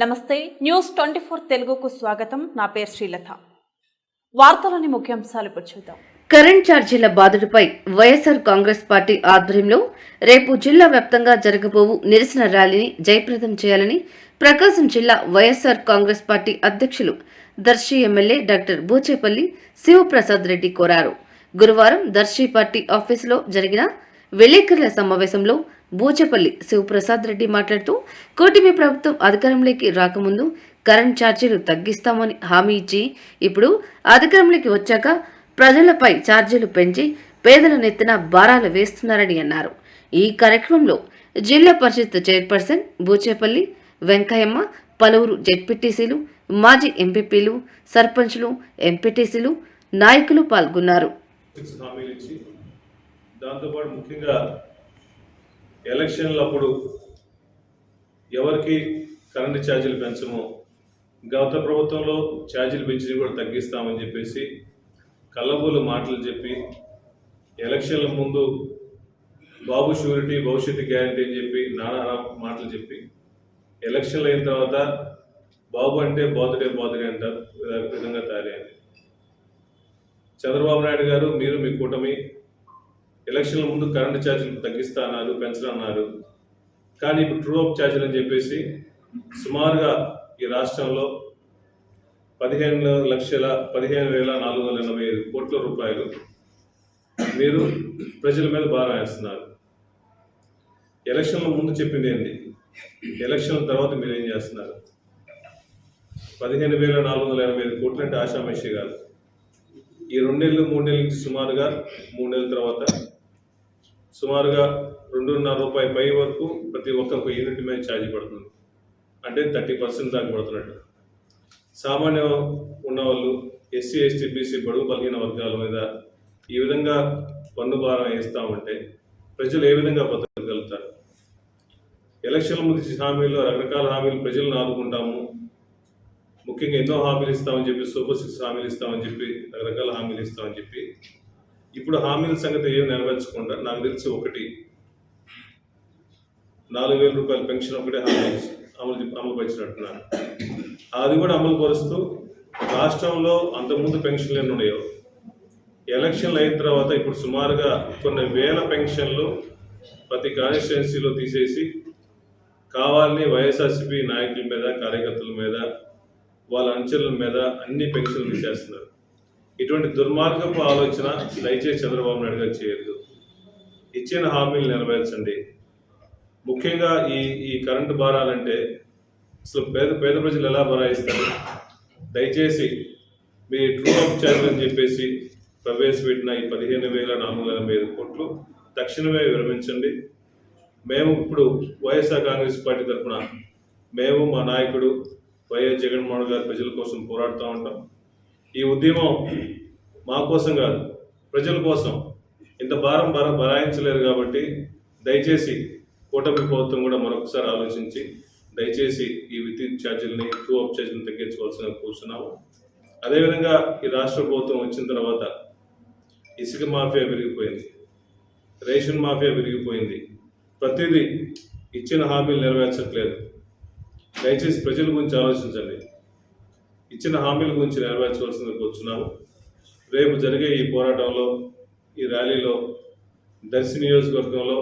నమస్తే news twenty four తెలుగుకు స్వాగతం. నా పేరు శ్రీలత. వార్తలోని ముఖ్యాంశాలు ఇప్పుడు చూద్దాం. కరెంట్ ఛార్జీల బాధుడిపై వైఎస్ఆర్ కాంగ్రెస్ పార్టీ ఆధ్వర్యంలో రేపు జిల్లా వ్యాప్తంగా జరగబోవు నిరసన ర్యాలీని జయప్రదం చేయాలని ప్రకాశం జిల్లా వైఎస్ఆర్ కాంగ్రెస్ పార్టీ అధ్యక్షులు దర్శి ఎమ్మెల్యే డాక్టర్ బూచేపల్లి శివప్రసాద్ రెడ్డి కోరారు. గురువారం దర్శి పార్టీ ఆఫీసులో జరిగిన విలేకరుల సమావేశంలో బూచేపల్లి శివప్రసాద్ రెడ్డి మాట్లాడుతూ కూటమి ప్రభుత్వం అధికారంలోకి రాకముందు కరెంట్ ఛార్జీలు తగ్గిస్తామని హామీ ఇచ్చి ఇప్పుడు అధికారంలోకి వచ్చాక ప్రజలపై ఛార్జీలు పెంచి పేదల నెత్తిన భారాలు వేస్తున్నారని అన్నారు. ఈ కార్యక్రమంలో జిల్లా పరిషత్ చైర్పర్సన్ బూచేపల్లి వెంకయ్యమ్మ పలువురు జెడ్పీటీసీలు మాజీ ఎంపీపీలు సర్పంచ్లు ఎంపీటీసీలు నాయకులు పాల్గొన్నారు. దాంతోపాటు ముఖ్యంగా ఎలక్షన్లప్పుడు ఎవరికి కరెంటు ఛార్జీలు పెంచమో? గత ప్రభుత్వంలో ఛార్జీలు పెంచి కూడా తగ్గిస్తామని చెప్పేసి కళ్ళబోలు మాటలు చెప్పి ఎలక్షన్ల ముందు బాబు షూరిటీ భవిష్యత్తు గ్యారంటీ అని చెప్పి నానా మాటలు చెప్పి ఎలక్షన్లు అయిన తర్వాత బాబు అంటే బాధుడే బాధుడే అంటారు విధంగా తయారైంది. చంద్రబాబు నాయుడు గారు మీరు మీ కూటమి ఎలక్షన్ల ముందు కరెంటు ఛార్జీలు తగ్గిస్తా అన్నారు పెంచనున్నారు కానీ ఇప్పుడు ట్రూ అప్ ఛార్జీలు అని చెప్పేసి సుమారుగా ఈ రాష్ట్రంలో పదిహేను లక్షల పదిహేను వేల నాలుగు వందల ఎనభై ఐదు కోట్ల రూపాయలు మీరు ప్రజల మీద భారం వేస్తున్నారు. ఎలక్షన్ల ముందు చెప్పింది ఏంటి? ఎలక్షన్ల తర్వాత మీరు ఏం చేస్తున్నారు? పదిహేను వేల నాలుగు వందల ఎనభై ఐదు కోట్లు అంటే ఆశామేషి కాదు. ఈ రెండు నెలలు మూడు నెలల నుంచి సుమారుగా మూడు నెలల తర్వాత సుమారుగా రెండున్నర రూపాయల పై వరకు ప్రతి ఒక్క యూనిట్ మీద ఛార్జ్ పడుతుంది. అంటే థర్టీ పర్సెంట్ దాకా పడుతున్నట్టు. సామాన్య ఉన్నవాళ్ళు ఎస్సీ ఎస్టీ బీసీ బడుగు బలిగిన వర్గాల మీద ఈ విధంగా పన్ను భారం వేస్తూ ఉంటే ప్రజలు ఏ విధంగా బతకగలుగుతారు? ఎలక్షన్ల ముందు హామీల్లో హామీలు రకరకాల హామీలు ప్రజలను ఆదుకుంటాము. ముఖ్యంగా ఎన్నో హామీలు ఇస్తామని చెప్పి సూపర్ సిక్స్ హామీలు ఇస్తామని చెప్పి రకరకాల హామీలు ఇస్తామని చెప్పి ఇప్పుడు హామీల సంగతి ఏం నెరవేర్చకుండా నాకు తెలిసి ఒకటి. నాలుగు వేల రూపాయల పెన్షన్ ఒకటి హామీ అమలు అమలుపరిచినట్టున్నారు అది కూడా అమలు పరుస్తూ రాష్ట్రంలో అంతకుముందు పెన్షన్లు ఎన్ని ఉన్నాయో ఎలక్షన్లు అయిన తర్వాత ఇప్పుడు సుమారుగా కొన్ని వేల పెన్షన్లు ప్రతి కాన్స్టిట్యున్సీలో తీసేసి కావాలని వైఎస్ఆర్సీపీ నాయకుల మీద కార్యకర్తల మీద వాళ్ళ అంచెల మీద అన్ని పెన్షన్లు తీసేస్తున్నారు. ఇటువంటి దుర్మార్గపు ఆలోచన దయచేసి చంద్రబాబు నాయుడు గారు చేయొద్దు. ఇచ్చిన హామీలు నెరవేర్చండి. ముఖ్యంగా ఈ ఈ కరెంటు భారాలంటే అసలు పేద పేద ప్రజలు ఎలా భరాయిస్తారు? దయచేసి మీ ట్రూ అప్ ఛార్జ్ అని చెప్పేసి ప్రవేశపెట్టిన ఈ పదిహేను వేల నాలుగు వందల ఎనభై ఐదు కోట్లు తక్షణమే విరమించండి. మేము ఇప్పుడు వైఎస్ఆర్ కాంగ్రెస్ పార్టీ తరఫున మేము మా నాయకుడు వైఎస్ జగన్మోహన్ గారు ప్రజల కోసం పోరాడుతూ ఉంటాం. ఈ ఉద్యమం మా కోసం కాదు ప్రజల కోసం. ఇంత భారం భారం భరాయించలేరు కాబట్టి దయచేసి కూటమి ప్రభుత్వం కూడా మరొకసారి ఆలోచించి దయచేసి ఈ విద్యుత్ ఛార్జీలని టూ అప్ ఛార్జీలను తగ్గించవలసిన కూర్చున్నాము. అదేవిధంగా ఈ రాష్ట్ర ప్రభుత్వం వచ్చిన తర్వాత ఇసుక మాఫియా పెరిగిపోయింది. రేషన్ మాఫియా పెరిగిపోయింది. ప్రతిదీ ఇచ్చిన హామీలు నెరవేర్చట్లేదు. దయచేసి ప్రజల గురించి ఆలోచించండి. ఇచ్చిన హామీల గురించి నెరవేర్చవలసింది కూర్చున్నాము. రేపు జరిగే ఈ పోరాటంలో ఈ ర్యాలీలో దర్శి నియోజకవర్గంలో